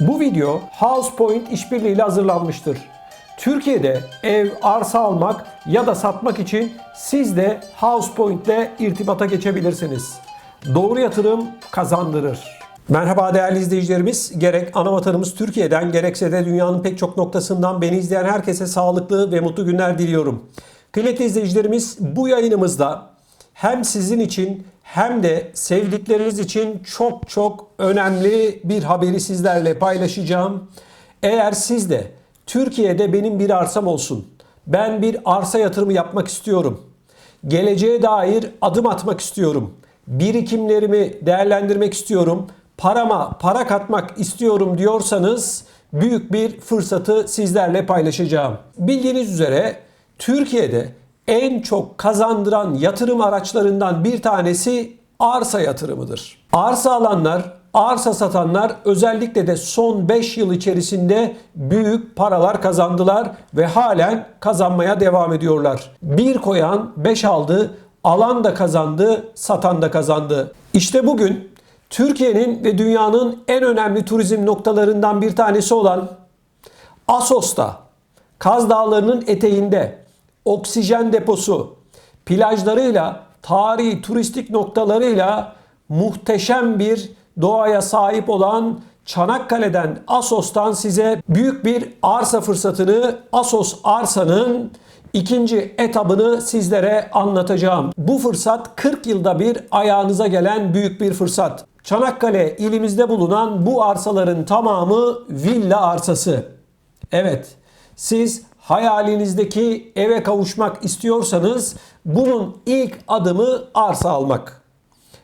Bu video HousePoint işbirliğiyle hazırlanmıştır. Türkiye'de ev, arsa almak ya da satmak için siz de HousePoint ile irtibata geçebilirsiniz. Doğru yatırım kazandırır. Merhaba değerli izleyicilerimiz. Gerek ana vatanımız Türkiye'den gerekse de dünyanın pek çok noktasından beni izleyen herkese sağlıklı ve mutlu günler diliyorum. Kıymetli izleyicilerimiz bu yayınımızda hem sizin için hem de sevdikleriniz için çok çok önemli bir haberi sizlerle paylaşacağım. Eğer siz de Türkiye'de benim bir arsam olsun, ben bir arsa yatırımı yapmak istiyorum, geleceğe dair adım atmak istiyorum, birikimlerimi değerlendirmek istiyorum, parama para katmak istiyorum diyorsanız büyük bir fırsatı sizlerle paylaşacağım. Bildiğiniz üzere Türkiye'de en çok kazandıran yatırım araçlarından bir tanesi arsa yatırımıdır. Arsa alanlar, arsa satanlar özellikle de son 5 yıl içerisinde büyük paralar kazandılar ve halen kazanmaya devam ediyorlar. Bir koyan 5 aldı, alan da kazandı, satan da kazandı. İşte bugün Türkiye'nin ve dünyanın en önemli turizm noktalarından bir tanesi olan Asos'ta, Kaz Dağları'nın eteğinde oksijen deposu, plajlarıyla, tarihi turistik noktalarıyla muhteşem bir doğaya sahip olan Çanakkale'den, Asos'tan size büyük bir arsa fırsatını, Asos Arsa'nın ikinci etabını sizlere anlatacağım. Bu fırsat 40 yılda bir ayağınıza gelen büyük bir fırsat. Çanakkale ilimizde bulunan bu arsaların tamamı villa arsası. Evet, siz hayalinizdeki eve kavuşmak istiyorsanız bunun ilk adımı arsa almak.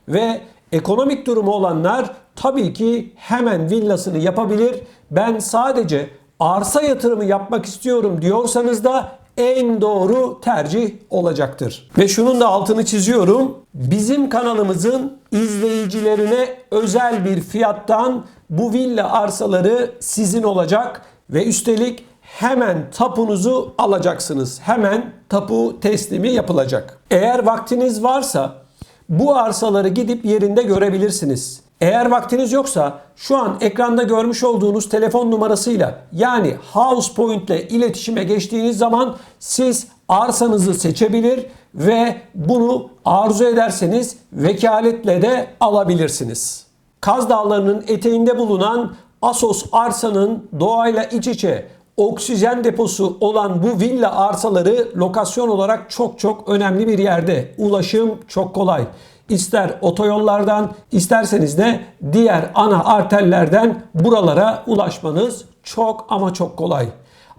Ve ekonomik durumu olanlar tabii ki hemen villasını yapabilir. Ben sadece arsa yatırımı yapmak istiyorum diyorsanız da en doğru tercih olacaktır. Ve şunun da altını çiziyorum. Bizim kanalımızın izleyicilerine özel bir fiyattan bu villa arsaları sizin olacak ve üstelik hemen tapunuzu alacaksınız. Hemen tapu teslimi yapılacak. Eğer vaktiniz varsa bu arsaları gidip yerinde görebilirsiniz. Eğer vaktiniz yoksa şu an ekranda görmüş olduğunuz telefon numarasıyla yani House Point ile iletişime geçtiğiniz zaman siz arsanızı seçebilir ve bunu arzu ederseniz vekaletle de alabilirsiniz. Kaz Dağları'nın eteğinde bulunan Asos arsanın doğayla iç içe oksijen deposu olan bu villa arsaları lokasyon olarak çok çok önemli bir yerde. Ulaşım çok kolay. İster otoyollardan isterseniz de diğer ana arterlerden buralara ulaşmanız çok ama çok kolay.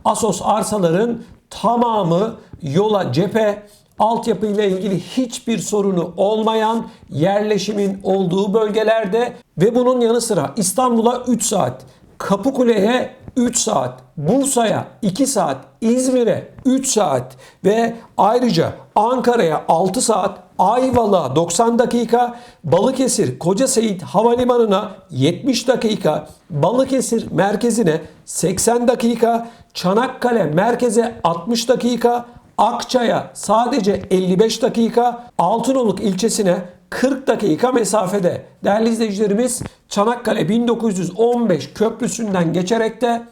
Asos arsaların tamamı yola cephe, altyapı ile ilgili hiçbir sorunu olmayan yerleşimin olduğu bölgelerde ve bunun yanı sıra İstanbul'a 3 saat, Kapıkule'ye 3 saat, Bursa'ya 2 saat, İzmir'e 3 saat ve ayrıca Ankara'ya 6 saat, Ayvalık'a 90 dakika, Balıkesir Koca Havalimanı'na 70 dakika, Balıkesir merkezine 80 dakika, Çanakkale merkeze 60 dakika, Akçay'a sadece 55 dakika, Altınoluk ilçesine 40 dakika mesafede. Değerli izleyicilerimiz Çanakkale 1915 köprüsünden geçerek de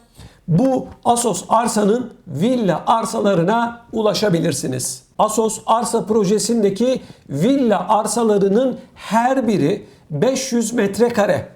bu Asos arsanın villa arsalarına ulaşabilirsiniz. Asos arsa projesindeki villa arsalarının her biri 500 metrekare.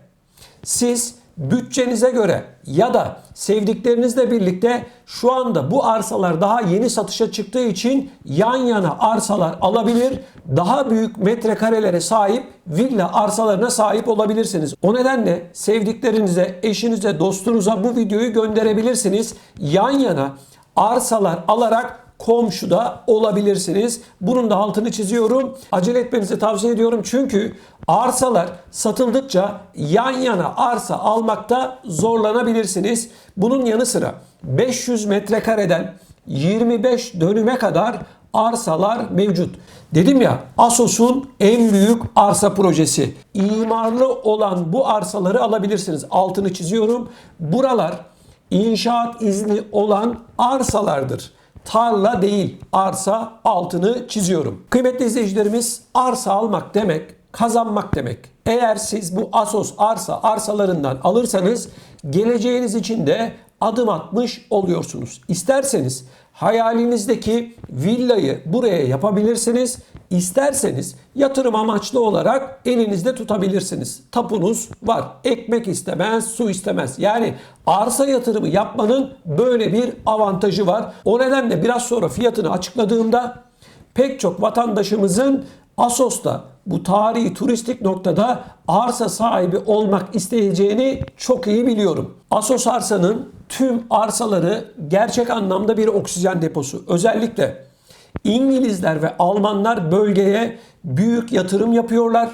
Siz bütçenize göre ya da sevdiklerinizle birlikte şu anda bu arsalar daha yeni satışa çıktığı için yan yana arsalar alabilir. Daha büyük metrekarelere sahip villa arsalarına sahip olabilirsiniz. O nedenle sevdiklerinize, eşinize, dostunuza bu videoyu gönderebilirsiniz. Yan yana arsalar alarak komşuda olabilirsiniz. Bunun da altını çiziyorum. Acele etmenizi tavsiye ediyorum. Çünkü arsalar satıldıkça yan yana arsa almakta zorlanabilirsiniz. Bunun yanı sıra 500 metrekareden 25 dönüme kadar arsalar mevcut. Dedim ya Asos'un en büyük arsa projesi. İmarlı olan bu arsaları alabilirsiniz. Altını çiziyorum. Buralar inşaat izni olan arsalardır tarla değil arsa altını çiziyorum. Kıymetli izleyicilerimiz arsa almak demek kazanmak demek. Eğer siz bu Asos arsa arsalarından alırsanız geleceğiniz için de adım atmış oluyorsunuz. İsterseniz hayalinizdeki villayı buraya yapabilirsiniz. İsterseniz yatırım amaçlı olarak elinizde tutabilirsiniz. Tapunuz var. Ekmek istemez, su istemez. Yani arsa yatırımı yapmanın böyle bir avantajı var. O nedenle biraz sonra fiyatını açıkladığımda pek çok vatandaşımızın Asos'ta bu tarihi turistik noktada arsa sahibi olmak isteyeceğini çok iyi biliyorum. Asos arsanın tüm arsaları gerçek anlamda bir oksijen deposu. Özellikle İngilizler ve Almanlar bölgeye büyük yatırım yapıyorlar.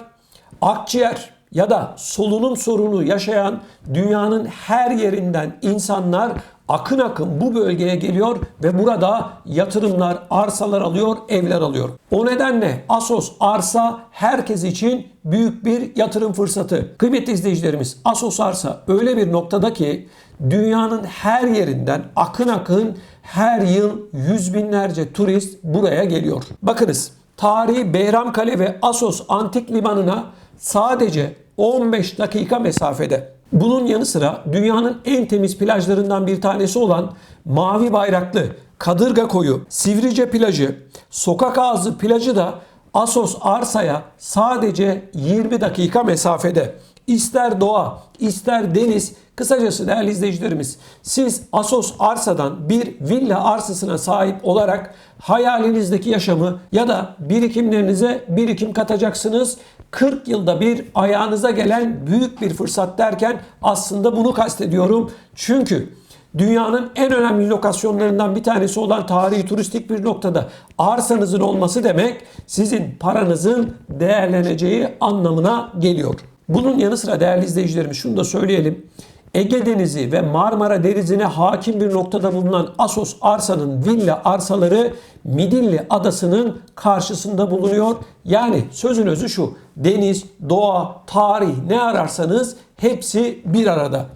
Akciğer ya da solunum sorunu yaşayan dünyanın her yerinden insanlar akın akın bu bölgeye geliyor ve burada yatırımlar, arsalar alıyor, evler alıyor. O nedenle Asos arsa herkes için büyük bir yatırım fırsatı. Kıymetli izleyicilerimiz Asos arsa öyle bir noktada ki dünyanın her yerinden akın akın her yıl yüz binlerce turist buraya geliyor. Bakınız tarihi Beyramkale ve Asos Antik Limanı'na sadece 15 dakika mesafede. Bunun yanı sıra dünyanın en temiz plajlarından bir tanesi olan Mavi Bayraklı, Kadırga Koyu, Sivrice plajı, Sokak Ağzı plajı da Asos Arsa'ya sadece 20 dakika mesafede. İster doğa, ister deniz, kısacası değerli izleyicilerimiz siz Asos Arsa'dan bir villa arsasına sahip olarak hayalinizdeki yaşamı ya da birikimlerinize birikim katacaksınız. 40 yılda bir ayağınıza gelen büyük bir fırsat derken aslında bunu kastediyorum. Çünkü dünyanın en önemli lokasyonlarından bir tanesi olan tarihi turistik bir noktada arsanızın olması demek sizin paranızın değerleneceği anlamına geliyor. Bunun yanı sıra değerli izleyicilerimiz şunu da söyleyelim. Ege Denizi ve Marmara Denizi'ne hakim bir noktada bulunan Asos arsanın villa arsaları Midilli Adası'nın karşısında bulunuyor. Yani sözün özü şu. Deniz, doğa, tarih ne ararsanız hepsi bir arada.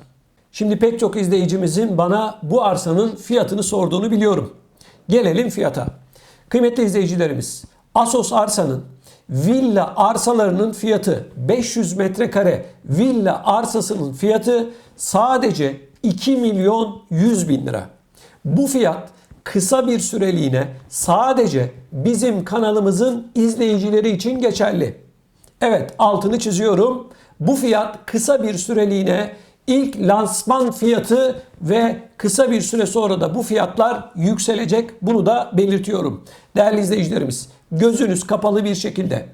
Şimdi pek çok izleyicimizin bana bu arsanın fiyatını sorduğunu biliyorum. Gelelim fiyata. Kıymetli izleyicilerimiz, Asos arsanın villa arsalarının fiyatı 500 metrekare villa arsasının fiyatı sadece 2 milyon 100 bin lira. Bu fiyat kısa bir süreliğine sadece bizim kanalımızın izleyicileri için geçerli. Evet altını çiziyorum. Bu fiyat kısa bir süreliğine ilk lansman fiyatı ve kısa bir süre sonra da bu fiyatlar yükselecek. Bunu da belirtiyorum. Değerli izleyicilerimiz gözünüz kapalı bir şekilde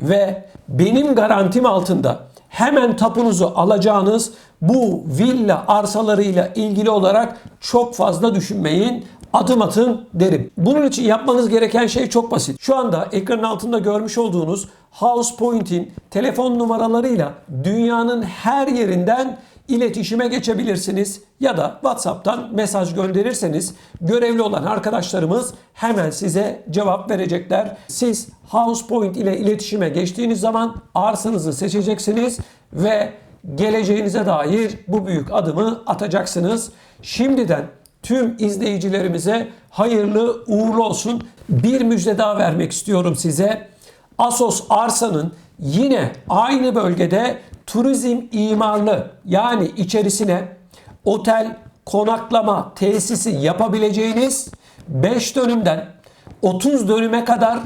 ve benim garantim altında hemen tapunuzu alacağınız bu villa arsalarıyla ilgili olarak çok fazla düşünmeyin. Adım atın derim. Bunun için yapmanız gereken şey çok basit. Şu anda ekranın altında görmüş olduğunuz House Point'in telefon numaralarıyla dünyanın her yerinden iletişime geçebilirsiniz ya da WhatsApp'tan mesaj gönderirseniz görevli olan arkadaşlarımız hemen size cevap verecekler. Siz HousePoint ile iletişime geçtiğiniz zaman arsanızı seçeceksiniz ve geleceğinize dair bu büyük adımı atacaksınız. Şimdiden tüm izleyicilerimize hayırlı uğurlu olsun. Bir müjde daha vermek istiyorum size. Asos Arsa'nın yine aynı bölgede turizm imarlı yani içerisine otel, konaklama tesisi yapabileceğiniz 5 dönümden 30 dönüme kadar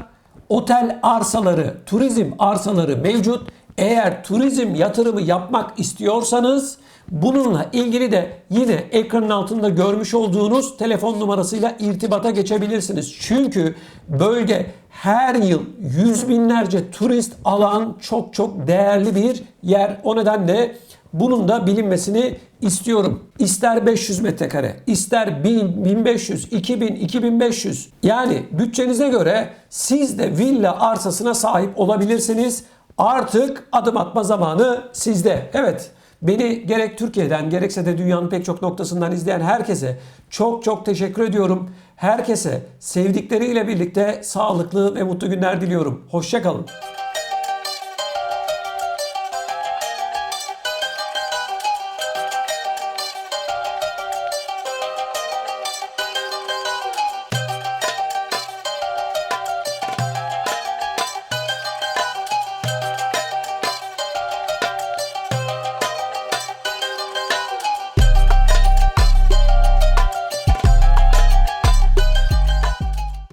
otel arsaları, turizm arsaları mevcut. Eğer turizm yatırımı yapmak istiyorsanız bununla ilgili de yine ekranın altında görmüş olduğunuz telefon numarasıyla irtibata geçebilirsiniz. Çünkü bölge her yıl yüz binlerce turist alan çok çok değerli bir yer. O nedenle bunun da bilinmesini istiyorum. İster 500 metrekare, ister 1000, 1500, 2000, 2500. Yani bütçenize göre siz de villa arsasına sahip olabilirsiniz. Artık adım atma zamanı sizde. Evet. Beni gerek Türkiye'den gerekse de dünyanın pek çok noktasından izleyen herkese çok çok teşekkür ediyorum. Herkese sevdikleriyle birlikte sağlıklı ve mutlu günler diliyorum. Hoşçakalın.